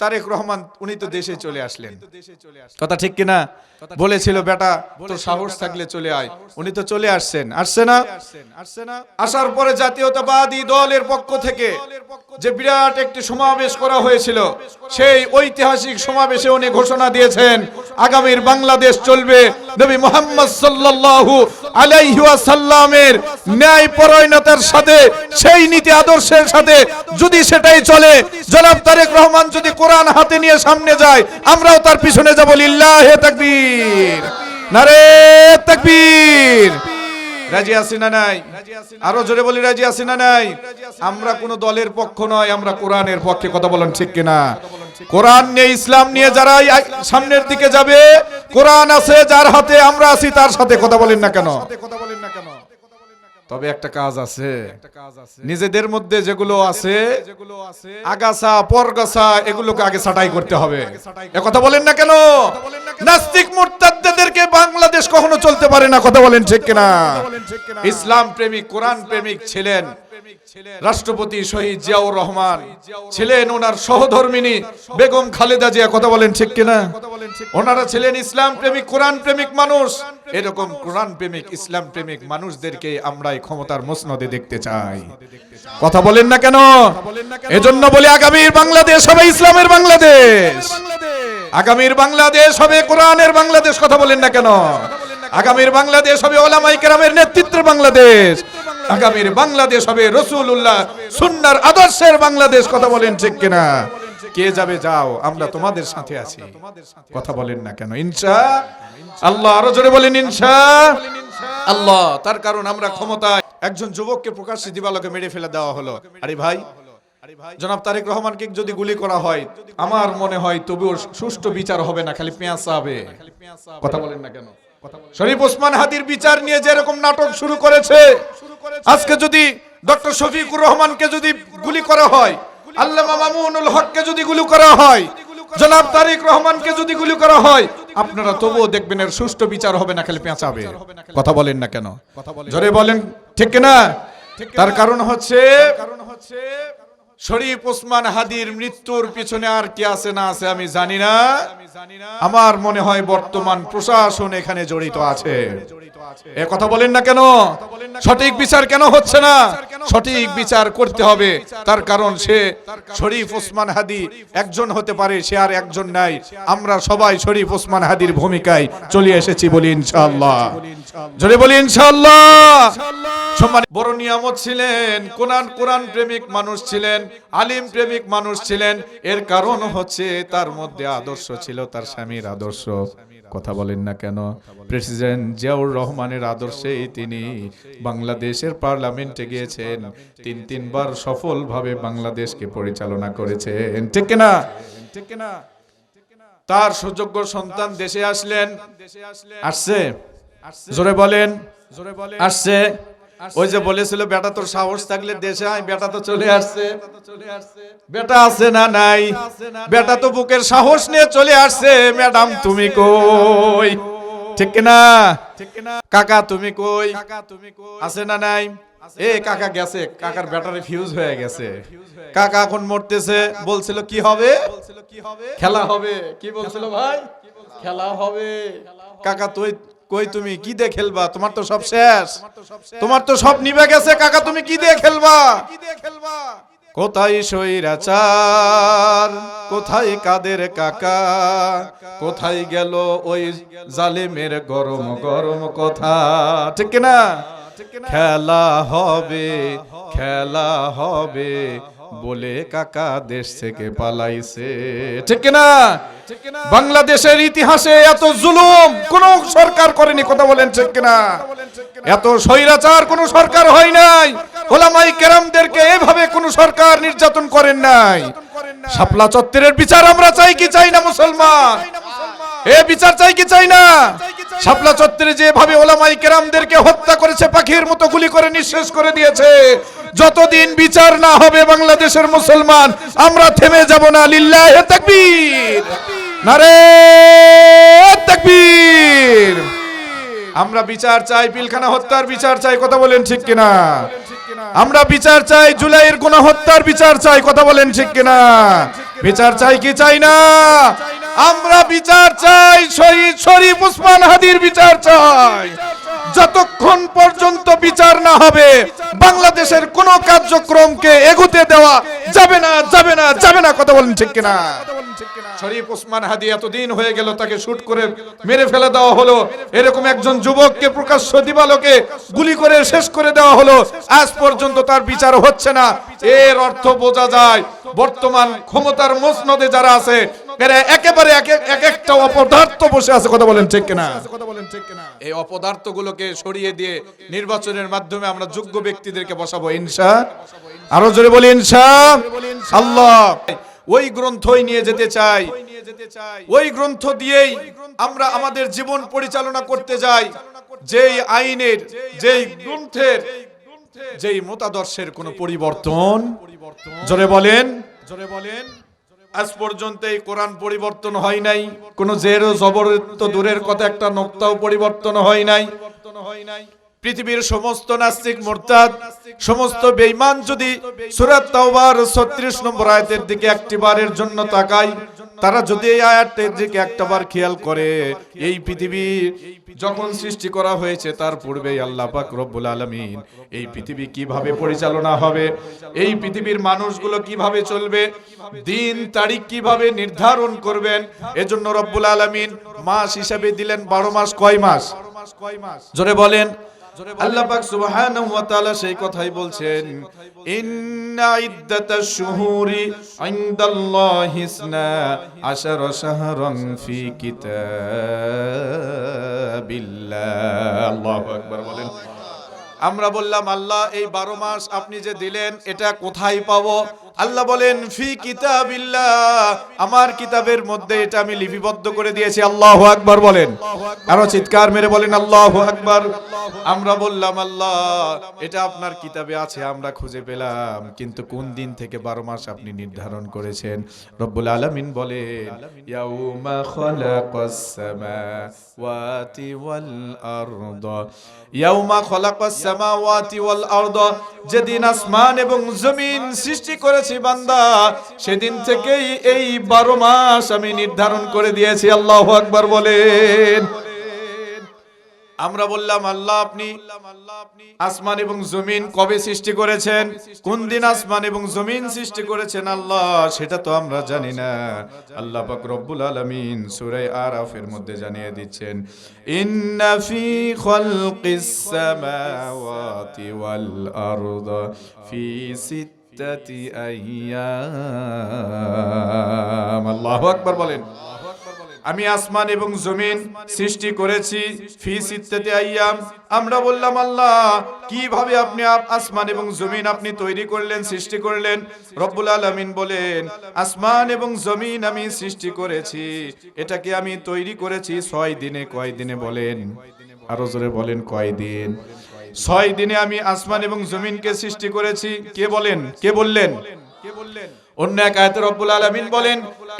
তারেক রহমান উনি তো দেশে চলে আসলেন। কথা ঠিক কিনা? বলেছিল বেটা তোর সাহস থাকলে চলে আয়। উনি তো চলে আসছেন। আসছে না? আসার পরে জাতীয়তাবাদী দলের পক্ষ থেকে যে বিরাট একটি সমাবেশ করা হয়েছিল সেই ঐতিহাসিক সমাবেশে উনি ঘোষণা দিয়েছেন আগামীর বাংলাদেশ চলবে নবী মোহাম্মদ সাল্লাল্লাহু আলাইহি ওয়াসাল্লামের ন্যায় পরায়ণতার সাথে, সেই নীতি আদর্শের সাথে যদি সেটাই চলে, জনাব তারেক রহমান যদি কোরআন হাতে নিয়ে সামনে যায়, আমরাও তার পিছনে যাব। লিল্লাহে তাকবীর। নারে তাকবীর। রাজি আছি না নাই? আরও জোরে বলি, রাজি আছি না নাই? আমরা কোন দলের পক্ষ নয়, আমরা কোরআনের পক্ষে কথা বলেন ঠিক কিনা? কোরআন নিয়ে ইসলাম নিয়ে যারা সামনের দিকে যাবে, কোরআন আছে যার হাতে আমরা আছি, তার সাথে কথা বলেন না কেন কথা বলেন না কেন? তবে একটা কাজ আছে। নিজেদের মধ্যে যেগুলো আছে আগাছা পরগাছা এগুলোকে আগে ছাটাই করতে হবে। কথা বলেন না কেন? নাস্তিক মুরতাদদেরকে বাংলাদেশ কখনো চলতে পারে না কথা বলেন ঠিক কিনা? ইসলাম প্রেমিক কোরআন প্রেমিক ছিলেন। রাষ্ট্রপতি শহীদ জিয়াউর রহমান ছিলেন ওনার সহধর্মিনী বেগম খালেদা জিয়া, কথা বলেন ঠিক কিনা? ওনারা ছিলেন ইসলাম প্রেমিক, কোরআন প্রেমিক মানুষ। এরকম কোরআন প্রেমিক, ইসলাম প্রেমিক মানুষদেরকে আমরা এই ক্ষমতার মসনদে দেখতে চাই। কথা বলেন না কেন? এজন্য বলি আগামীর বাংলাদেশ হবে ইসলামের বাংলাদেশ। আগামীর বাংলাদেশ হবে কোরআনের বাংলাদেশ, কথা বলেন না কেন? আগামীর বাংলাদেশ হবে ওলামাই কেরামের নেতৃত্বের বাংলাদেশ। আগামীর বাংলাদেশ হবে রসুল্লাহ সুন্নার আদর্শের বাংলাদেশ, কথা বলেন ঠিক কিনা? কে যাবে যাও, আমরা তোমাদের সাথে আছি। কথা বলেন না কেন, ইনশা আল্লাহ, আরও জোরে বলেন ইনশা আল্লাহ, তার কারণ আমরা ক্ষমতায়। একজন যুবককে প্রকাশ্যে দিবালোকে মেরে ফেলে দেওয়া হলো। আরে ভাই, জনাব তারেক রহমানকে যদি গুলি করা হয়, আমার মনে হয় তবুও সুষ্ঠু বিচার হবে না, খালি পেঁয়াজ হবে। কথা বলেন না কেন? শরীফ ওসমান হাদির বিচার নিয়ে যেরকম নাটক শুরু করেছে আজকে যদি ডক্টর শফিকুর রহমানকে যদি গুলি করা হয় আল্লামা মামুনুল হককে যদি গুলি করা হয় জনাব তারেক রহমানকে যদি গুলি করা হয় আপনারা তবুও দেখবেন এর সুষ্ঠু বিচার হবে না খালি পেঁচাবে। কথা বলেন না কেন? জোরে বলেন ঠিক না তার কারণ হচ্ছে কারণ হচ্ছে শরীফ ওসমান হাদির মৃত্যুর পিছনে আর কি আছে না আছে আমি জানি না। আমার মনে হয় বর্তমান প্রশাসন এখানে জড়িত আছে। এ কথা বলেন না কেন? সঠিক বিচার কেন হচ্ছে না? সঠিক বিচার করতে হবে। তার কারণ সে শরীফ ওসমান হাদি একজন হতে পারে, সে আর একজন নাই। আমরা সবাই শরীফ ওসমান হাদির ভূমিকায় চলে এসেছি বলি ইনশাআল্লাহ। জোরে বলি ইনশাআল্লাহ। বড় নিয়ামত ছিলেন কোরআন কোরআন প্রেমিক মানুষ ছিলেন আলিম প্রেমিক মানুষ ছিলেন। এর কারণ হচ্ছে তার মধ্যে আদর্শ ছিল, তার স্বামীর আদর্শ। কথা বলেন না কেন? প্রেসিডেন্ট জিয়াউর রহমানের আদর্শেই তিনি বাংলাদেশের পার্লামেন্টে গিয়েছেন। তিন, তিনবার সফলভাবে বাংলাদেশকে পরিচালনা করেছেন। ঠিক কিনা? ঠিক কিনা? তার সুযোগ্য সন্তান দেশে আসলেন। আসছে? জোরে বলেন। জোরে বলেন আসছে? ওই যে বলেছিল বেটা তোর সাহস থাকলে দেশে আয় বেটা তো চলে আসছে। বেটা আছে না নাই? বেটা তো বুকের সাহস নিয়ে চলে আসছে। ম্যাডাম তুমি কই? ঠিক না কাকা তুমি কই? আছে না নাই? এ কাকা গেছে। কাকার ব্যাটারি ফিউজ হয়ে গেছে। কাকা এখন মরতেছে। বলছিল কি হবে? খেলা হবে। কি বলছিল ভাই? খেলা হবে। কাকা তুই কই তুমি কি দিয়ে খেলবা? তোমার তো সব শেষ। তোমার তো সব নিবে গেছে কাকা তুমি কি দিয়ে খেলবা? কোথায় সৈরাচার কোথায় কাদের কাকা? কোথায় গেল ওই জালিমের গরম গরম কথা? ঠিক না খেলা হবে খেলা হবে। বলে কাকা দেশ থেকে পালাইছে। ঠিক না বাংলাদেশের ইতিহাসে এত জুলুম, কোন সরকার করেনি, কথা বলেন ঠিক না এত স্বৈরাচার কোন সরকার হয় নাই। ওলামাই কেরামদেরকে এভাবে কোন সরকার নির্যাতন করেন নাই। শাপলা চত্বরের বিচার আমরা চাই কি চাই না, মুসলমান? এ বিচার চাই কি চাই না? শাপলা চত্বরে যেভাবে ওলামাই কেরামদেরকে হত্যা করেছে, পাখির মতো গুলি করে নিঃশেষ করে দিয়েছে। যতদিন বিচার না হবে বাংলাদেশের মুসলমান, আমরা থেমে যাব না, লিল্লাহে তাকবীর। নারে তাকবীর। আমরা বিচার চাই, পিলখানা হত্যার বিচার চাই, কথা বলেন ঠিক কিনা? আমরা বিচার চাই, জুলাইয়ের কোন হত্যার বিচার চাই, কথা বলেন ঠিক কিনা? বিচার চাই কি চাই না? আমরা বিচার চাই, শহীদ শরীফ উসমান হাদির বিচার চাই। যতক্ষণ পর্যন্ত বিচার না হবে, বাংলাদেশের কোন কার্যক্রমকে এগুতে দেওয়া যাবে না যাবে না যাবে না, কথা বলেন ঠিক কিনা? শরীফ ওসমান হাদি এতদিন হয়ে গেল, তাকে শুট করে মেরে ফেলে দেওয়া হলো। এরকম একজন যুবককে প্রকাশ্য দিবালোকে গুলি করে শেষ করে দেওয়া হলো। আজ পর্যন্ত তার বিচার হচ্ছে না। এর অর্থ বোঝা যায়, বর্তমান ক্ষমতার মসনদে যারা আছে এরা একেবারে এক এক- এক একটা অপদার্থ বসে আছে কথা বলেন ঠিক কিনা? এই অপদার্থগুলোকে সরিয়ে দিয়ে নির্বাচনের মাধ্যমে আমরা যোগ্য ব্যক্তিদেরকে বসাবো ইনশা। আরও জোরে বলি ইনশা। আল্লাহ। ওই গ্রন্থই নিয়ে যেতে চাই। ওই গ্রন্থ দিয়েই আমরা আমাদের জীবন পরিচালনা করতে যাই। যেই আইনের যেই গ্রন্থের যেই মতাদর্শের কোনো পরিবর্তন। জোরে বলেন। জোরে বলেন। আজ পর্যন্ত এই কোরআন পরিবর্তন হয় নাই। কোন জের জবর তো দূরের কথা, একটা নোক্তাও পরিবর্তন হয় নাই। পৃথিবীর সমস্ত নাস্তিক মোরতাদ, সমস্ত বেঈমান যদি সূরা তাওবার 36 নম্বর আয়াতের দিকে একটিবারের জন্য তাকায় তারা যদি এই আয়াতের দিকে একটাবার খেয়াল করে, এই পৃথিবী যখন সৃষ্টি করা হয়েছে, তার পূর্বেই আল্লাহ পাক রব্বুল আলামিন এই পৃথিবী কীভাবে পরিচালনা হবে, এই পৃথিবীর মানুষগুলো কীভাবে চলবে, দিন তারিখ কীভাবে নির্ধারণ করবেন, এজন্য রব্বুল আলামিন মাস হিসাবে দিলেন বারো মাস, কয় মাস? জোরে বলেন আল্লাহ পাক সুবহানাহু ওয়া তাআলা সেই কথাই বলছেন, ইন্না ইদ্দাতাশ শুহুরি ইনদাল্লাহি ইসনা আশারা শাহরান ফি কিতাবিল্লাহ। আল্লাহু আকবার বলেন। আমরা বললাম, আল্লাহ, এই বারো মাস আপনি যে দিলেন, এটা কোথায় পাবো? আল্লাহ বলেন, ফি কিতাবিল্লাহ। আমার কিতাবের মধ্যে এটা আমি লিপিবদ্ধ করে দিয়েছি। আল্লাহ আকবার বলেন। আরও চিৎকার মেরে বলেন, আল্লাহ আকবার। আমরা বললাম, আল্লাহ, এটা আপনার কিতাবে আছে, আমরা খুঁজে পেলাম। কিন্তু কোন দিন থেকে বারো মাস আপনি নির্ধারণ করেছেন? রব্বুল আলামিন বলেন, ইয়াউমা খালাকাস সামাওয়াতি ওয়াল আরদ। ইয়াউমা খালাকাস সামাওয়াতি ওয়াল আরদ, যেদিন আসমান এবং জমিন সৃষ্টি করেছি বান্দা। সেদিন থেকেই এই বারো মাস আমি নির্ধারণ করে দিয়েছি, আল্লাহ আকবার বলেন। আমরা বললাম, আল্লাহ আপনি আসমান এবং জমিন কবে সৃষ্টি করেছেন? কোন দিন আসমান এবং জমিন সৃষ্টি করেছেন আল্লাহ? সেটা তো আমরা জানি না। আল্লাহ পাক রব্বুল আলামিন সূরা আরাফের মধ্যে জানিয়ে দিচ্ছেন, ইন্না ফি খালকিস সামাওয়াতি ওয়াল আরদ ফি বলেন। আমি আসমান এবং জমিন সৃষ্টি করেছি, ফি সিত্তাতি আইয়াম। আমরা বললাম, আল্লাহ, কীভাবে আপনি আসমান এবং জমিন আপনি তৈরি করলেন, সৃষ্টি করলেন? রব্বুল আলামিন বলেন, আসমান এবং জমিন আমি সৃষ্টি করেছি। এটাকে আমি তৈরি করেছি ছয় দিনে। কয় দিনে বলেন? আরও জোরে বলেন, কয় দিন? ছয় দিনে আমি আসমান এবং জমিনকে সৃষ্টি করেছি। কে বলেন? কে বললেন? কে বললেন অন্য এক আয়াতে রব্বুল আলামিন বলেন,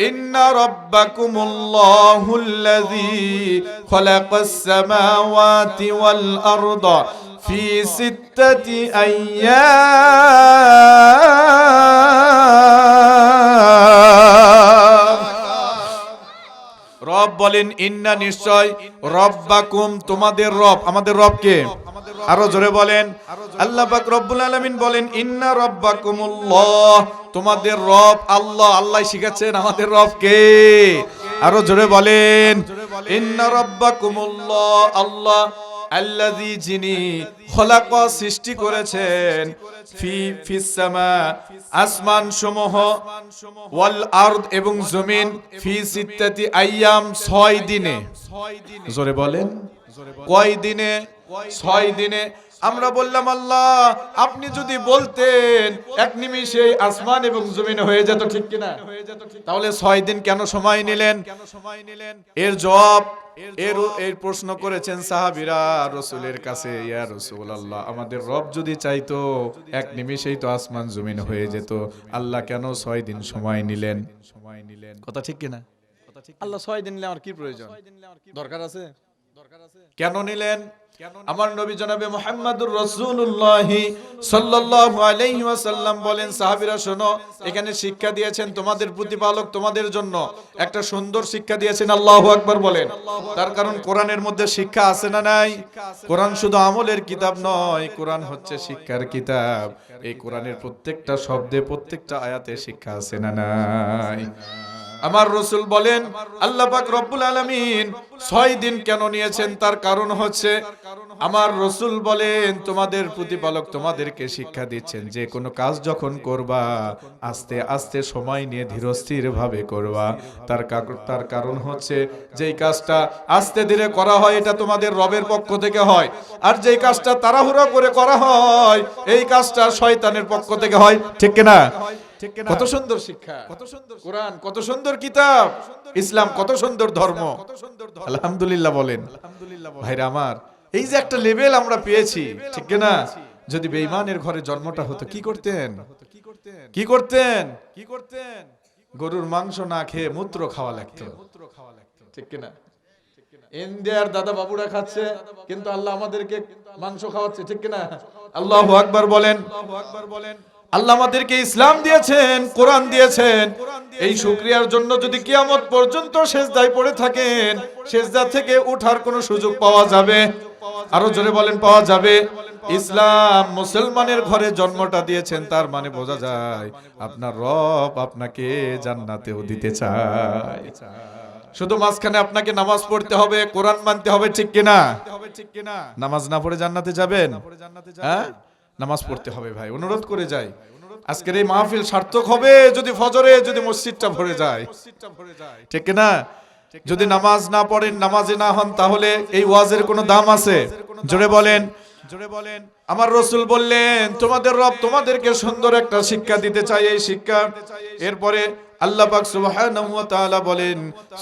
ইন্না রাব্বাকুমুল্লাহুল্লাযী খালাকাস সামাওয়াতি ওয়াল আরদা ফি সিত্তাতি আইয়াম। রব বলেন, ইন্না নিশ্চয় রব বাকুম তোমাদের রব। আমাদের রবকে আরও জোরে বলেন। আল্লাহ পাক রব্বুল আলামিন বলেন, ইন্না রব্বাকুমুল্লাহ। তোমাদের রব আল্লাহ। আল্লাহ শিখাচ্ছেন আমাদের রবকে আরও জোরে বলেন। ইন্না রব্বাকুমুল্লাহ। আল্লাহ আল্লাযী যিনি খলাক সৃষ্টি করেছেন ফি, ফিস সামা, আসমান সমূহ, ওয়াল আরদ এবং জমিন ফি সিত্তাতি আইয়াম, ছয় দিনে। জোরে বলেন, কয় দিনে? ছয় দিনে। আমরা বললাম, আল্লাহ, আপনি যদি বলতেন, এক নিমিষে আসমান এবং জমিন হয়ে যেত ঠিক কিনা? তাহলে ছয় দিন কেন সময় নিলেন? এর জবাব এর এই প্রশ্ন করেছেন সাহাবিরা রসুলের কাছে ইয়া রসুল আল্লাহ আমাদের রব যদি চাইতো এক নিমিষেই তো আসমান জমিন হয়ে যেত। আল্লাহ কেন ছয় দিন সময় নিলেন? সময় নিলেন কথা ঠিক কিনা? আল্লাহ ছয় দিন নিলে আমার কি প্রয়োজন? দরকার আছে? কেন নিলেন? আমার নবী জনাবে মোহাম্মদুর রাসূলুল্লাহ সাল্লাল্লাহু আলাইহি ওয়াসাল্লাম বলেন, সাহাবীরা, শোনো, এখানে শিক্ষা দিয়েছেন তোমাদের প্রতিপালক তোমাদের জন্য। একটা সুন্দর শিক্ষা দিয়েছেন, আল্লাহু আকবার বলেন। তার কারণ কোরআনের মধ্যে শিক্ষা আছে না নাই? কোরআন শুধু আমলের কিতাব নয়, কোরআন হচ্ছে শিক্ষার কিতাব। এই কোরআনের প্রত্যেকটা শব্দে, প্রত্যেকটা আয়াতে শিক্ষা আছে না নাই? আমার রসুল বলেন, আল্লাহ পাক রব্বুল আলামিন ছয় দিন কেন নিয়েছেন? তার কারণ হচ্ছে, আমার রসুল বলেন, তোমাদের প্রতিপালক তোমাদেরকে শিক্ষা দিচ্ছেন, যে কোনো কাজ যখন করবা, আস্তে আস্তে সময় নিয়ে ধীরস্থির ভাবে করবা। তার তার কারণ হচ্ছে, যেই কাজটা আস্তে ধীরে করা হয়, এটা তোমাদের রবের পক্ষ থেকে হয়। আর যেই কাজটা তাড়াহুড়া করে করা হয়, এই কাজটা শয়তানের পক্ষ থেকে হয়। ঠিক কিনা? কত সুন্দর শিক্ষা। কত সুন্দর কোরআন কত সুন্দর কিতাব। ইসলাম কত সুন্দর ধর্ম। আলহামদুলিল্লাহ বলেন। ভাইরা আমার এই যে একটা লেভেল আমরা পেয়েছি ঠিক না যদি বেঈমানের ঘরে জন্মটা হতো কি করতেন? কি করতেন? কি করতেন? গরুর মাংস না খেয়ে মূত্র খাওয়া লাগতো। ঠিক কিনা? ইন্ডিয়ার দাদা বাবুরা খাচ্ছে কিন্তু আল্লাহ আমাদেরকে মাংস খাওয়াচ্ছে ঠিক কিনা? আল্লাহ আকবার বলেন। আকবার বলেন। আল্লাহ আমাদেরকে ইসলাম দিয়েছেন, কোরআন দিয়েছেন। এই শুক্রিয়ার জন্য যদি কিয়ামত পর্যন্ত শেষদায় পড়ে থাকেন শেষদা থেকে উঠার কোনো সুযোগ পাওয়া যাবে? আরও জোরে বলেন, পাওয়া যাবে। ইসলাম মুসলমানের ঘরে জন্মটা দিয়েছেন, তার মানে বোঝা যায় আপনার রব আপনাকে জান্নাতেও দিতে চায়। শুধু মাঝখানে আপনাকে নামাজ পড়তে হবে, কোরআন মানতে হবে, ঠিক কিনা? নামাজ না পড়ে জান্নাতে যাবেন? হ্যাঁ? নামাজ পড়তে হবে ভাই, অনুরোধ করে যাই। আজকের এই মাহফিল সার্থক হবে যদি ফজরে, যদি মসজিদটা ভরে যায়। ঠিক না যদি নামাজ না পড়েন, নামাজে না হন, তাহলে এই ওয়াজের কোনো দাম আছে? জোরে বলেন। জোরে বলেন আমার রসুল বললেন, তোমাদের রব তোমাদেরকে সুন্দর একটা শিক্ষা দিতে চাই এই শিক্ষা। এরপরে আল্লাহ পাক সুবহানাহু ওয়া তাআলা বলেন,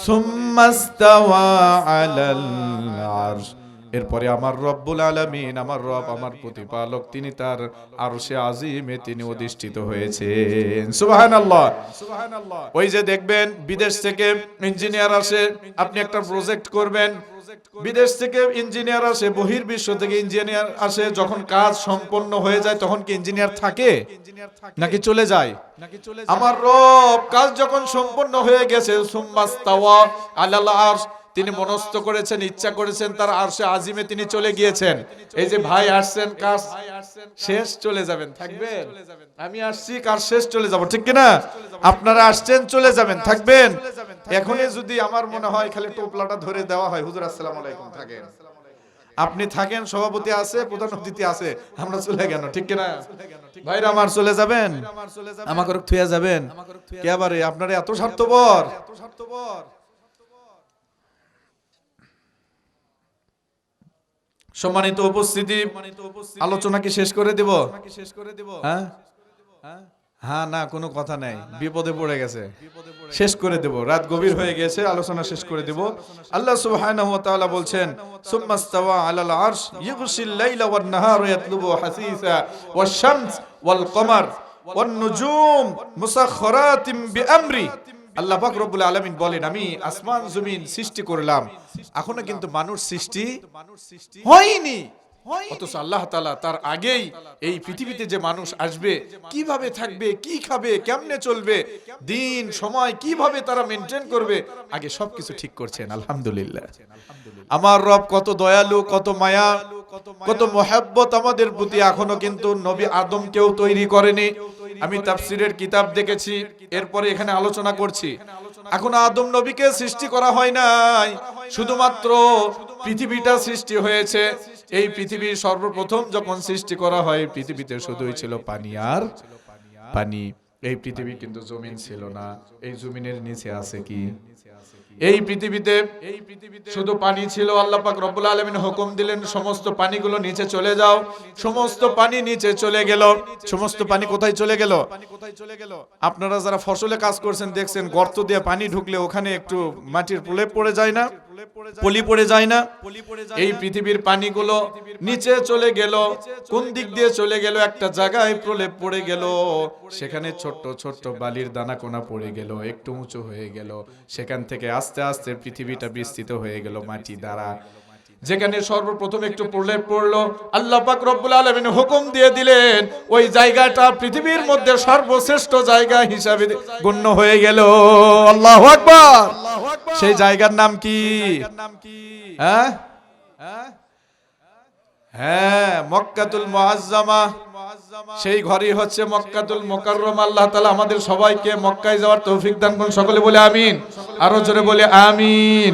সুম্মাস্তাওয়া আলাল আরশ। এরপরে আমার রব্বুল আলামিন, আমার রব, আমার প্রতিপালক, তিনি তার আরশে আজিমে তিনি অধিষ্ঠিত হয়েছেন। সুবহানাল্লাহ। সুবহানাল্লাহ ওই যে দেখবেন, বিদেশ থেকে ইঞ্জিনিয়ার আসে, আপনি একটা প্রজেক্ট করবেন, বিদেশ থেকে ইঞ্জিনিয়ার আসে বহির বিশ্ব থেকে ইঞ্জিনিয়ার আসে, যখন কাজ সম্পন্ন হয়ে যায়, তখন কি ইঞ্জিনিয়ার থাকে? নাকি চলে যায়? আমার রব, কাজ যখন সম্পন্ন হয়ে গেছে, সুম্মাস্তাওয়া আলাল আরশ তিনি মনস্থ করেছেন, ইচ্ছা করেছেন তার আরশে আজিমে তিনি চলে গিয়েছেন। এই যে ভাই আসছেন কাজ শেষ চলে যাবেন? থাকবেন? আমি আসছি কাজ শেষ চলে যাব? ঠিক কিনা? আপনারা আসছেন, চলে যাবেন, থাকবেন? এখনই যদি আমার মনে হয়, খালি টোপলাটা ধরে দেওয়া হয়। হুজুর, আসসালামু আলাইকুম, থাকেন। আপনি থাকেন, সভাপতি আছে, প্রধান অতিথি আছে, আমরা চলে গেল, ঠিক কিনা? ভাইরা আমার চলে যাবেন? আমাকে থুয়া যাবেন? কে আবার আপনারা এত স্বার্থপর এত স্বার্থপর। সম্মানিত উপস্থিতি আলোচনা কি শেষ করে দেব? হ্যাঁ? না, কোনো কথা নাই। বিপদে পড়ে গেছে। শেষ করে দেব। রাত গভীর হয়ে গেছে, আলোচনা শেষ করে দেব। আল্লাহ সুবহানাহু ওয়া তাআলা বলছেন সুম্মাস্তাওয়া আলাল আরশ, ইউগশিল লাইলা ওয়ান নাহার ইয়াতলুবু হাসিসা ওয়াশ শামস ওয়াল কমার ওয়ান নুজুম মুসাখখারাতিম বিআমরি। আল্লাহ পাক রব্বুল আলামিন বলেন, আমি আসমান, জমিন সৃষ্টি করলাম। এখনও কিন্তু মানুষ সৃষ্টি হয়নি। অথচ আল্লাহ তাআলা তার আগেই এই পৃথিবীতে যে মানুষ আসবে, কীভাবে থাকবে, কি খাবে, কেমনে চলবে, দিন, সময় কীভাবে তারা মেনটেন করবে, আগে সবকিছু ঠিক করছেন, আলহামদুলিল্লাহ। আমার রব কত দয়ালু, কত মায়া, কত মহাব্বত আমাদের প্রতি, এখনও কিন্তু নবী আদম কেউ তৈরি করেনি। আমি তাফসিরের কিতাব দেখেছি, এরপরে এখানে আলোচনা করছি। এখন আদম নবীকে সৃষ্টি করা হয় নাই, শুধুমাত্র পৃথিবীটা সৃষ্টি হয়েছে। এই পৃথিবীর সর্বপ্রথম যখন সৃষ্টি করা হয়, পৃথিবীতে শুধুই ছিল পানি আর পানি। এই পৃথিবী কিন্তু জমিন ছিল না। এই জমিনের নিচে আছে কি? এই পৃথিবীতে এই পৃথিবীতে শুধু পানি ছিল, আল্লাহ পাক রব্বুল আলামিন হুকুম দিলেন, সমস্ত পানিগুলো নিচে চলে যাও। সমস্ত পানি নিচে চলে গেল। সমস্ত পানি কোথায় চলে গেল? আপনারা যারা ফসলে কাজ করছেন, দেখছেন গর্ত দিয়ে পানি ঢুকলে ওখানে একটু মাটির প্রলেপ পড়ে যায় না? পলি পড়ে যায় না। এই পৃথিবীর পানিগুলো নিচে চলে গেল কোন দিক দিয়ে চলে গেল একটা জায়গায় প্রলেপ পড়ে গেল। সেখানে ছোট্ট ছোট্ট বালির দানা কোনা পড়ে গেল একটু উঁচু হয়ে গেল। সেখান থেকে আস্তে আস্তে পৃথিবীটা বিস্তৃত হয়ে গেল মাটি দ্বারা। যেখানে সর্বপ্রথম একটু পড়লে পড়ল, আল্লাহ পাক রব্বুল আলামিন হুকুম দিয়ে দিলেন, ওই জায়গাটা পৃথিবীর মধ্যে সর্বশ্রেষ্ঠ জায়গা হিসাবে গণ্য হয়ে গেল। আল্লাহু আকবার। সেই জায়গার নাম কি? হ্যাঁ? হ্যাঁ মক্কাতুল মুআজ্জামা। সেই ঘরই হচ্ছে মক্কাতুল মুকাররম। আল্লাহ তাআলা আমাদের সবাইকে মক্কায় যাওয়ার তৌফিক দান করুন। সকলে বলে আমিন। আরও জোরে বলে আমিন।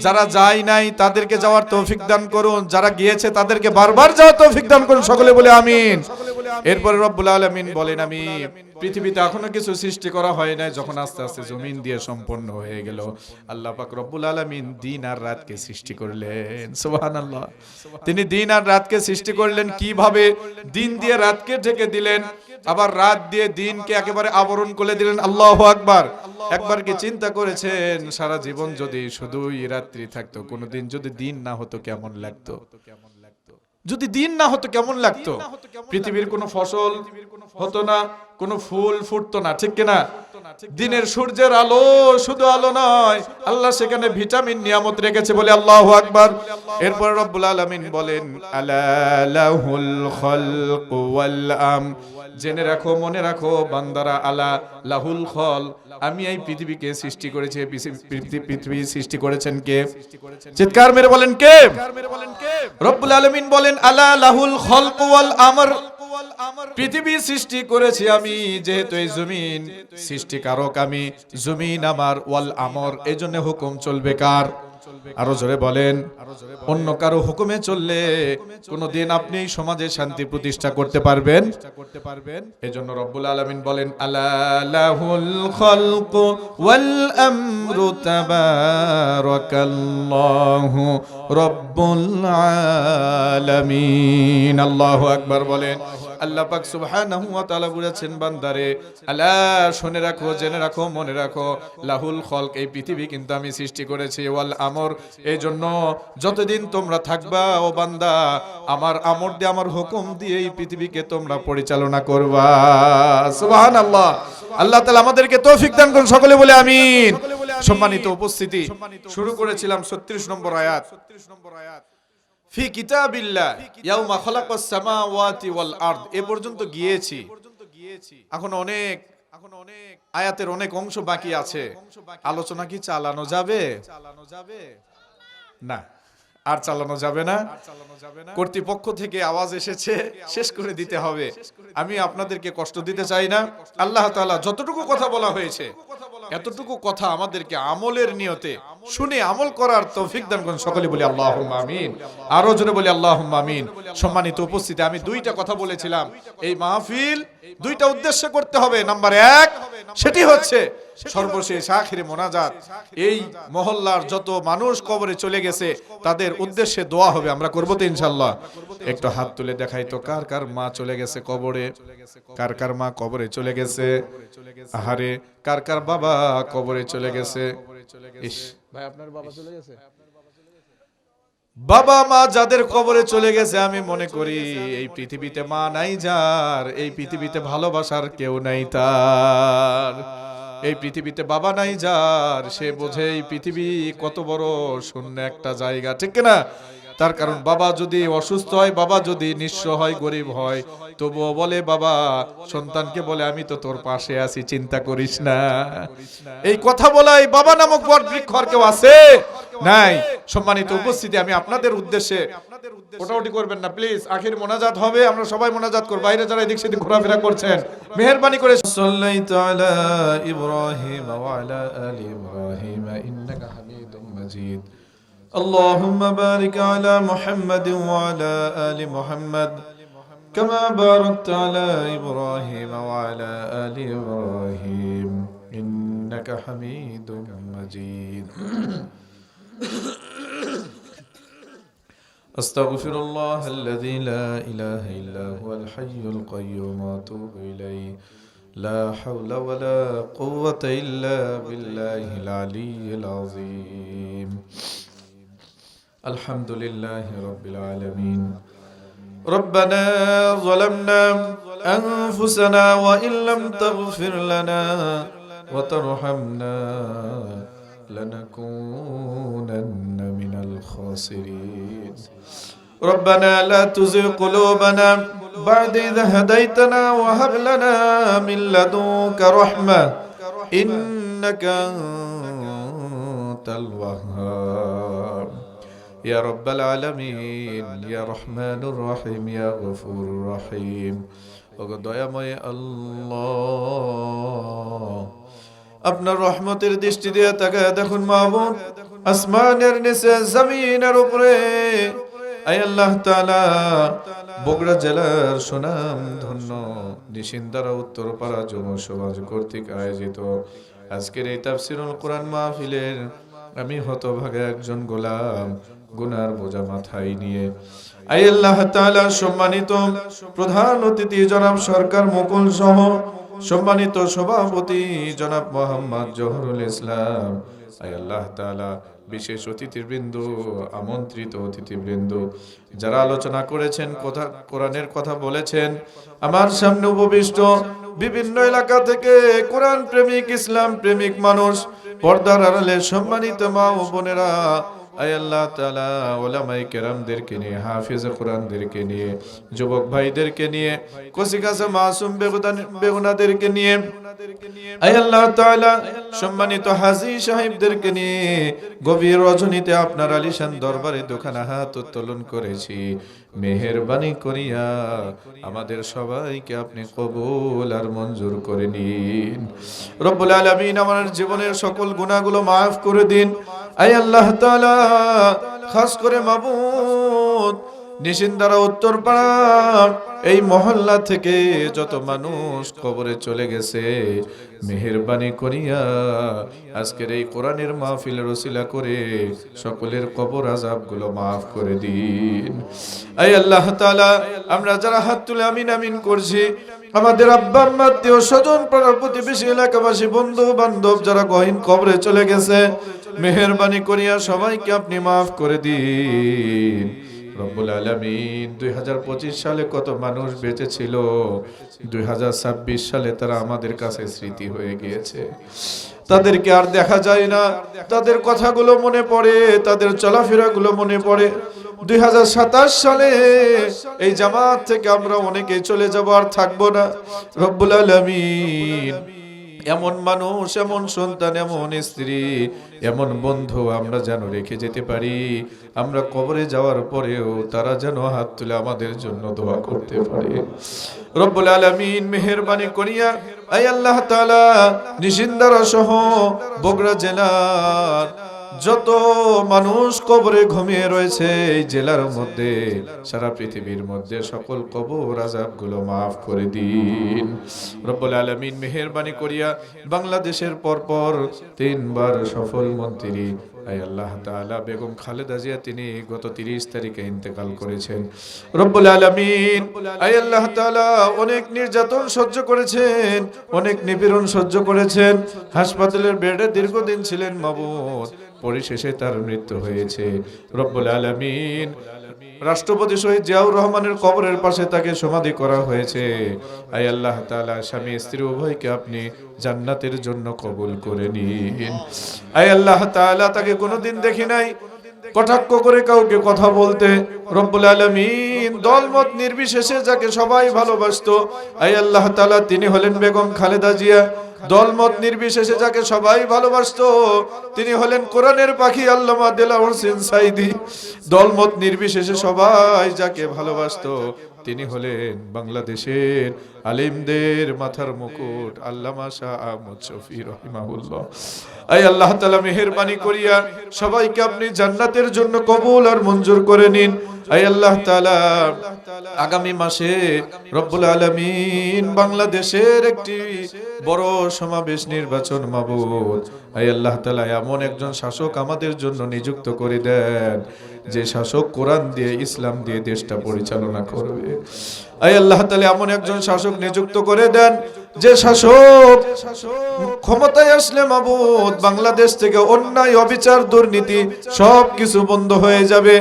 যারা যায় নাই, তাদেরকে যাওয়ার তৌফিক দান করুন। যারা গিয়েছে, তাদেরকে বারবার যাওয়ার তৌফিক দান করুন। সকলে বলে আমিন। এরপরে রব্বুল আলামিন বলেন আমি পৃথিবীতে এখনও কিছু সৃষ্টি করা হয় নাই যখন আস্তে আস্তে জমিন দিয়ে সম্পন্ন হয়ে গেল। আল্লাহ পাক রব্বুল আলামিন দিন আর রাতকে সৃষ্টি করলেন। সুবহানাল্লাহ। তিনি দিন আর রাতকে সৃষ্টি করলেন কীভাবে? দিন দিয়ে রাতকে ঢেকে দিলেন আবার রাত দিয়ে দিনকে একেবারে আবরণ করে দিলেন। আল্লাহ আকবার। একবার কি চিন্তা করেছেন সারা জীবন যদি শুধুই রাত্রি থাকতো কোনোদিন যদি দিন না হতো কেমন লাগতো? যদি দিন না হতো কেমন লাগতো? পৃথিবীর কোনো ফসল হতো না। কোনো ফুল ফুটতো না ঠিক কিনা? দিনের সূর্যের আলো শুধু আলো নয় আল্লাহ সেখানে ভিটামিন নিয়ামত রেখেছে বলে আল্লাহ আকবার। এরপর রব্বুল আলামিন বলেন আলালাহুল খালকু ওয়াল আম। জেনে রাখো মনে রাখো বান্দারা আলা লাহুল খল। আমি এই পৃথিবীকে সৃষ্টি করেছি পৃথিবী- পৃথিবী সৃষ্টি করেছেন কে? চিৎকার মেরে বলেন কে? রব্বুল আলামিন বলেন আলা লাহুল খলক ওয়াল আমর। পৃথিবী সৃষ্টি করেছি আমি যেহেতু এই জমিন সৃষ্টিকারক আমি জমিন আমার ওয়াল আমর এই জন্য হুকুম চলবে কার? আরও জোরে বলেন অন্য কারও হুকুমে চললে কোনদিন আপনি সমাজে শান্তি প্রতিষ্ঠা করতে পারবেন? এজন্য রব্বুল আলামিন বলেন আলালাহুল খালক ওয়াল আমরু তাবারাকাল্লাহু রব্বুল আলামিন। আল্লাহু আকবার বলেন আল্লাহ পাক সুবহানাহু ওয়া তাআলা বলেছেন, বান্দারে, আলা শুনে রাখো, জেনে রাখো, মনে রাখো, লাহুল খলক, এই পৃথিবী কিন্তু আমি সৃষ্টি করেছি, ওয়াল আমর। এই জন্য যতদিন তোমরা থাকবা, ও বান্দা, আমার আমর দিয়ে, আমার হুকুম দিয়ে এই পৃথিবীকে তোমরা পরিচালনা করবা। সুবহানাল্লাহ। আল্লাহ তাআলা আমাদেরকে তৌফিক দান করুন, সকলে বলে আমিন। সম্মানিত উপস্থিতি, শুরু করেছিলাম 36 নম্বর আয়াত 36 নম্বর আয়াত। ফি কিতাবিল্লাহ, ইয়াউমা খালাকাস সামাওয়াতি ওয়াল আরদ। এ পর্যন্ত গিয়েছি। এখন অনেক এখন অনেক আয়াতের অনেক অংশ বাকি আছে। আলোচনা কি চালানো যাবে চালানো যাবে? না। আর চালানো যাবে না। কর্তৃপক্ষ থেকে আওয়াজ এসেছে, শেষ করে দিতে হবে। আমি আপনাদেরকে কষ্ট দিতে চাই না। আল্লাহ তাআলা যতটুকু কথা বলা হয়েছে এতটুকু কথা আমাদেরকে আমলের নিয়তে শুনে আমল করার তৌফিক দান করুন। সকলে বলি আল্লাহ আমিন। আরও জনে বলি আল্লাহ আমিন। সম্মানিত উপস্থিতি, আমি দুইটা কথা বলেছিলাম। এই মাহফিল দুইটা উদ্দেশ্য করতে হবে। নাম্বার এক, সেটি হচ্ছে সর্বশেষ আখিরে মোনাজাত। এই মহল্লার যত মানুষ কবরে চলে গেছে তাদের উদ্দেশ্যে দোয়া হবে আমরা করব তো ইনশাল্লাহ। একটু হাত তুলে দেখাই তো কার কার মা চলে গেছে কবরে? কার কার মা কবরে চলে গেছে? আহারে কার কার বাবা কবরে চলে গেছে? ইস। ভাই আপনার বাবা চলে গেছে? বাবা মা যাদের কবরে চলে গেছে আমি মনে করি এই পৃথিবীতে মা নাই যার এই পৃথিবীতে ভালোবাসার কেউ নাই তার। এই পৃথিবীতে বাবা নাই যার, সে বোঝে এই পৃথিবী কত বড় শূন্য একটা জায়গা, ঠিক না তার কারণ বাবা যদি অসুস্থ হয়, বাবা যদি নিঃস্ব হয়, গরিব হয়, তবুও বলে বাবা, সন্তানকে বলে, আমি তো তোর পাশে আছি, চিন্তা করিস না। এই কথা বলা এই বাবা নামক বট বৃক্ষ আর কেউ আছে? নাই। সম্মানিত উপস্থিতি, আমি আপনাদের উদ্দেশ্যে ওটাওটি করবেন না প্লিজ আখির মোনাজাত হবে আমরা সবাই মোনাজাত করব বাইরে যারা এদিক সেদিক ঘোরাফেরা করছেন মেহেরবানি করে সাল্লাইতু আলা ইব্রাহিম ওয়া আলা আলি ইব্রাহিম ইন্নাকা হামিদুম মাজিদ اللهم بارك على محمد وعلى آل محمد كما باركت على إبراهيم وعلى آل إبراهيم إنك حميد مجيد أستغفر الله الذي لا إله إلا هو الحي القيوم وأتوب إليه. لا حول ولا قوة إلا بالله العلي العظيم. الحمد لله رب العالمين. ربنا ظلمنا أنفسنا وإن لم تغفر لنا وترحمنا لنكونن من الخاسرين. ربنا لا تزغ قلوبنا بعد إذ هديتنا وهب لنا من لدنك رحمة. إنك أنت الوهاب. يا رب العالمين يا رحمن الرحيم يا غفور الرحيم. وقد يا الله আপনার রহমতের দৃষ্টি দিয়ে তাকায় দেখুন মাহবুব আসমানের নিচে, জমিনের উপরে। আল্লাহ তাআলা, বগুড়া জেলার সুনাম ধন্য, নিশিন্দারা উত্তরপাড়া যুব সমাজ কর্তৃক আয়োজিত আজকের এই তাফসিরুল কোরআন মাহফিলের আমি হতভাগে একজন গোলাম, গুনার বোঝা মাথায় নিয়ে। আই আল্লাহ তাআলা, সম্মানিত প্রধান অতিথি জনাব সরকার মুকুল সহ সম্মানিত সভাপতি জনাব মোহাম্মদ জহরুল ইসলাম। আল্লাহ তাআলা বিশেষ অতিথিবৃন্দ, আমন্ত্রিত অতিথিবৃন্দ, যারা আলোচনা করেছেন, কথা, কোরআনের কথা বলেছেন, আমার সামনে উপবিষ্ট বিভিন্ন এলাকা থেকে কোরআন প্রেমিক, ইসলাম প্রেমিক মানুষ, পর্দার আড়ালে সম্মানিত মা ও বোনেরা আল্লাহ তাআলা ওলামাই কেরামদেরকে নিয়ে, হাফিজ কোরআনদেরকে নিয়ে, যুবক ভাইদেরকে নিয়ে মাসুম বেগুনাদেরকে নিয়ে সম্মানিত হাজি সাহেবদেরকে নিয়ে গভীর রজনীতে আপনার আলিশান দরবারে দোকান হাত উত্তোলন করেছি। মেহেরবানি করিয়া আমাদের সবাইকে আপনি কবুল আর মঞ্জুর করে নিন। রব্বুল আলামিন আমার জীবনের সকল গুনাহগুলো মাফ করে দিন। আয় আল্লাহ তাআলা, খাস করে মাবুদ, নিশিন্দারা উত্তর পাড়া, এই মহল্লা থেকে যত মানুষ কবরে চলে গেছে, মেহেরবানি করিয়া আজকের এই কোরআনের মাহফিলের রসিলা করে সকলের কবর আজাবগুলো মাফ করে দিন। আই আল্লাহ তাআলা, আমরা যারা হাত তুলে আমিন আমিন করছি আমাদের আব্বা, আম্মা, আত্মীয় স্বজন, পাড়ার প্রতিবেশী, এলাকাবাসী বন্ধু বান্ধব যারা গহীন কবরে চলে গেছে, মেহরবানি করিয়া সবাইকে আপনি মাফ করে দিন। রব্বুল আলমিন, দুই সালে কত মানুষ বেঁচে দুই সালে তারা আমাদের কাছে স্মৃতি হয়ে গিয়েছে। তাদেরকে আর দেখা যায় না। তাদের কথাগুলো মনে পড়ে, তাদের চলাফেরা গুলো মনে পড়ে। দুই হাজার সাতাশ সালে এই জামাত থেকে আমরা অনেকে চলে যাব, আর থাকব না। রব্বুল আলামিন এমন মানুষ, এমন সন্তান, এমন স্ত্রী, এমন বন্ধু আমরা যেন রেখে যেতে পারি। আমরা কবরে যাওয়ার পরেও তারা যেন হাত তুলে আমাদের জন্য দোয়া করতে পারে। রব্বুল আলামিন মেহেরবানি করিয়া আই আল্লাহ তাআলা, নিশিন্দারা সহ বগুড়া জেলার যত মানুষ কবরে ঘুমিয়ে রয়েছে, এই জেলার মধ্যে, সারা পৃথিবীর মধ্যে সকল কবর আজাবগুলো মাফ করে দিন। রব্বুল আলামিন মেহেরবানি করিয়া বাংলাদেশের পরপর তিনবার সফল মন্ত্রী, আয় আল্লাহ তাআলা, বেগম খালেদা জিয়া তিনি গত 30 তারিখে ইন্তেকাল করেছেন। রব্বুল আলামিন, আয় আল্লাহ তাআলা, অনেক নির্যাতন সহ্য করেছেন, অনেক নিপীড়ন সহ্য করেছেন, হাসপাতালের বেডে দীর্ঘদিন ছিলেন মাবুদ পরিশেষে তার মৃত্যু হয়েছে। রব্বুল আলামিন রাষ্ট্রপতি শহীদ জিয়াউর রহমানের কবরের পাশে তাকে সমাধি করা হয়েছে। আয় আল্লাহ তাআলা স্বামী, স্ত্রী, উভয়কে আপনি জান্নাতের জন্য কবুল করে নিন। আয় আল্লাহ তাআলা তাকে কোনোদিন দেখি নাই, কটাক্ষ করে কাউকে কথা বলতে। রব্বুল আলামিন দলমত নির্বিশেষে যাকে সবাই ভালোবাসতো আই আল্লাহ তাআলা তিনি হলেন বেগম খালেদা জিয়া। দলমত নির্বিশেষে যাকে সবাই ভালোবাসত, তিনি হলেন কোরআনের পাখি আল্লামা দেলাওয়ার হোসেন সাইদি দলমত নির্বিশেষে সবাই যাকে ভালোবাসতো তিনি হলেন বাংলাদেশের আলিমদের মাথার মুকুট, আল্লামা শাহ আহমদ শফি রহিমাহুল্লাহ। আই আল্লাহ তাআলা মেহেরবানি করিয়া সবাইকে আপনি জান্নাতের জন্য কবুল আর মঞ্জুর করে নিন। আই আল্লাহ তাআলা আগামী মাসে রব্বুল আলামিন বাংলাদেশের একটি বড় সমাবেশ নির্বাচন মাবুদ। আই আল্লাহ তাআলা এমন একজন শাসক আমাদের জন্য নিযুক্ত করে দেন। যে শাসক কোরআন দিয়ে, ইসলাম দিয়ে দেশটা পরিচালনা করবে। আই আল্লাহ তালে এমন একজন শাসক নিযুক্ত করে দেন, যে শাসক ক্ষমতায় আসলে মাবুদ বাংলাদেশ থেকে অন্যায়, অবিচার, দুর্নীতি সব কিছু বন্ধ হয়ে যাবে।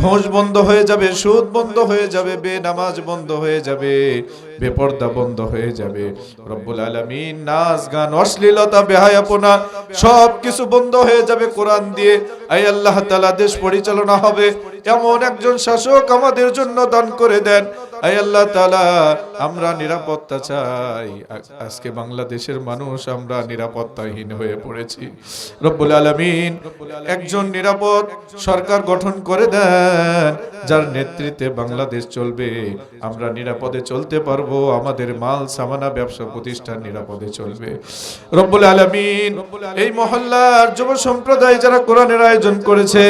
ঘোষ বন্ধ হয়ে যাবে, সুদ বন্ধ হয়ে যাবে, বেনামাজ বন্ধ হয়ে যাবে, বেপর্দা বন্ধ হয়ে যাবে। রব্বুল আলামিন নাচ গান, অশ্লীলতা, বেহায়াপনা সব কিছু বন্ধ হয়ে যাবে কোরআন দিয়ে। আই আল্লাহ তালা দেশ পরিচালনা হবে। এমন একজন শাসক আমাদের জন্য দান করে দেন। আল্লাহ তাআলা, আমরা নিরাপত্তা চাই। আজকে বাংলাদেশের মানুষ, আমরা নিরাপত্তাহীন হয়ে পড়েছি। রব্বুল আলামিন, একজন নিরাপদ সরকার গঠন করে দেন, যার নেতৃত্বে বাংলাদেশ চলবে। আমরা নিরাপদে চলতে পারব, আমাদের মাল, সামানা, ব্যবসা, প্রতিষ্ঠান নিরাপদে চলবে। রব্বুল আলামিন, এই মহল্লার যুব সম্প্রদায় যারা কোরআনের আয়োজন করেছে,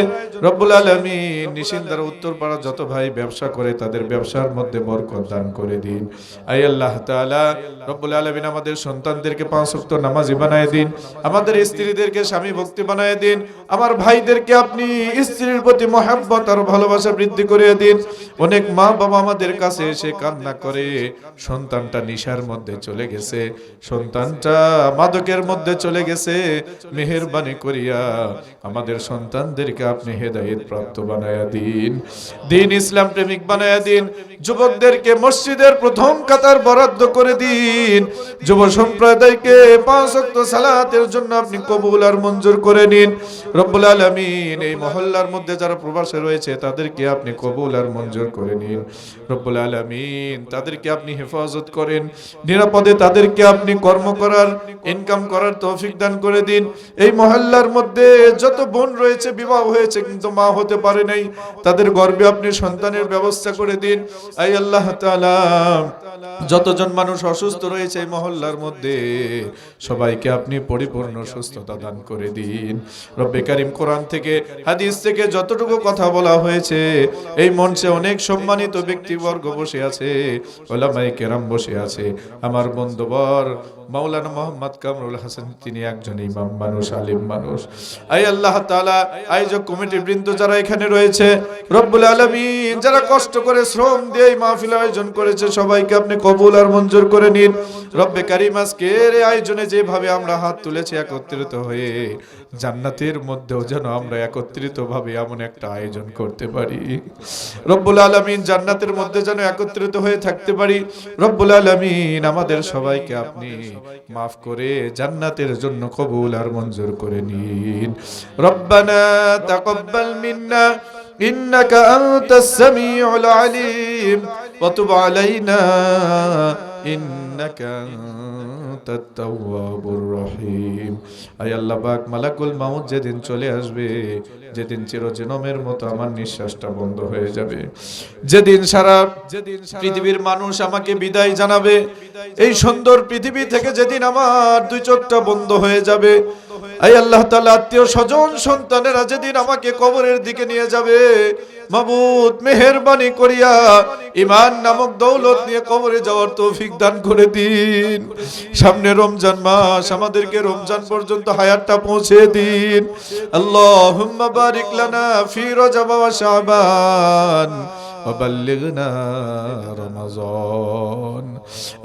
রব্বুল আলামিন, নিশিন্দার উত্তরপাড়া যত ভাই ব্যবসা করে, তাদের ব্যবসার মধ্যে বরকত দান করে দিন। আই আল্লাহ তাআলা, রব্বুল আলামিন আমাদের সন্তানদেরকে পাঁচ ওয়াক্ত নামাজি বানায় দিন, আমাদের স্ত্রীদেরকে স্বামী ভক্তি বানায় দিন, আমার ভাইদেরকে আপনি স্ত্রীর প্রতি মহাব্বত আর ভালোবাসা বৃদ্ধি দিন। অনেক মা বাবা আমাদের কাছে এসে কান্না করে, সন্তানটা নিশার মধ্যে চলে গেছে, সন্তানটা মাদকের মধ্যে চলে গেছে। মেহেরবানি করিয়া আমাদের সন্তানদেরকে আপনি হেদায়েত প্রাপ্ত বানায়া দিন। দিন ইসলাম প্রেমিক বানায়া দিন। যুবকদেরকে মসজিদের প্রথম কাতার বরাদ্দ করে দিন। যুব সম্প্রদায়কে পাঁচ ওয়াক্ত সালাতের জন্য আপনি কবুল আর মঞ্জুর করে নিন। রব্বুল আলামিন এই মহল্লার মধ্যে যারা প্রবাসে রয়েছে, তাদেরকে আপনি কবুল আর মঞ্জুর করে নিন। রব্বুল আলামিন তাদেরকে আপনি হেফাজত করেন। নিরাপদে তাদেরকে আপনি কর্ম করার ইনকাম করার তৌফিক দান করে দিন। এই মহল্লার মধ্যে যত বোন রয়েছে, বিবাহ হয়েছে, কিন্তু মা হতে পারে নাই। তাদের গর্বে আপনি সন্তানের ব্যবস্থা করে দিন। আল্লাহ যতজন মানুষ অসুস্থ রয়েছে এই মহল্লার মধ্যে, সবাইকে আপনি পরিপূর্ণ সুস্থতা দান করে দিন। রব্বে কারিম কোরআন থেকে, হাদিস থেকে যতটুকু কথা বলা হয়েছে, এই মঞ্চে অনেক সম্মানিত ব্যক্তিবর্গ বসে আছে ওলামাই কেরাম বসে আছে। আমার বন্ধুবর মাওলানা মোহাম্মদ কামরুল হাসান, তিনি একজন ইমাম মানুষ, আলিম মানুষ। আই আল্লাহ তাআলা, আয়োজক কমিটি বৃন্দ যারা এখানে রয়েছে, রব্বুল আলামিন, যারা কষ্ট করে শ্রম দিয়ে এই মাহফিল আয়োজন করেছে সবাইকে আপনি কবুল আর মঞ্জুর করে নিন। রব্বে কারিম আজকের আয়োজনে যেভাবে আমরা হাত তুলেছি একত্রিত হয়ে, জান্নাতের মধ্যেও যেন আমরা একত্রিত ভাবে এমন একটা আয়োজন করতে পারি। রব্বুল আলামিন জান্নাতের মধ্যে যেন একত্রিত হয়ে থাকতে পারি। রব্বুল আলামিন আমাদের সবাইকে আপনি মাফ করে জান্নাতের জন্য কবুল আর মঞ্জুর করে নিন। রব্বানা তাকাব্বাল মিন্না إنك أنت السميع العليم وتب علينا إنك أنت التواب الرحيم আয় আল্লাহ পাক মালাকুল মাউত যেদিন চলে আসবে যেদিন চিরজনমের মতো আমার নিঃশ্বাসটা বন্ধ হয়ে যাবে যেদিন সারা পৃথিবীর মানুষ আমাকে বিদায় জানাবে এই সুন্দর পৃথিবী থেকে যেদিন আমার দুই চোখটা বন্ধ হয়ে যাবে আই আল্লাহ তাআলা আত্মীয় স্বজন, সন্তানেরা যেদিন আমাকে কবরের দিকে নিয়ে যাবে, মাবুদ মেহেরবানি করিয়া ইমান নামক দৌলত নিয়ে কবরে যাওয়ার তৌফিক দান করে দিন। সামনে রমজান মাস, আমাদেরকে রমজান পর্যন্ত হায়াতটা পৌঁছে দিন। আল্লাহুম্মা বারিক লানা ফি রজব শাবান। وبلغنا রমাজন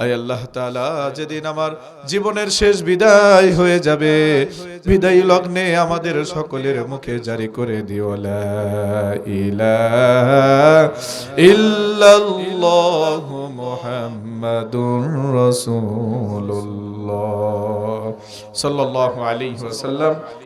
আয় আল্লাহ তাআলা যেদিন আমার জীবনের শেষ বিদায় হয়ে যাবে বিদায় লগ্নে আমাদের সকলের মুখে জারি করে দিও লা ইলাহা ইল্লাল্লাহু মুহাম্মাদুর রাসূলুল্লাহ সাল্লাল্লাহু আলাইহি ওয়াসাল্লাম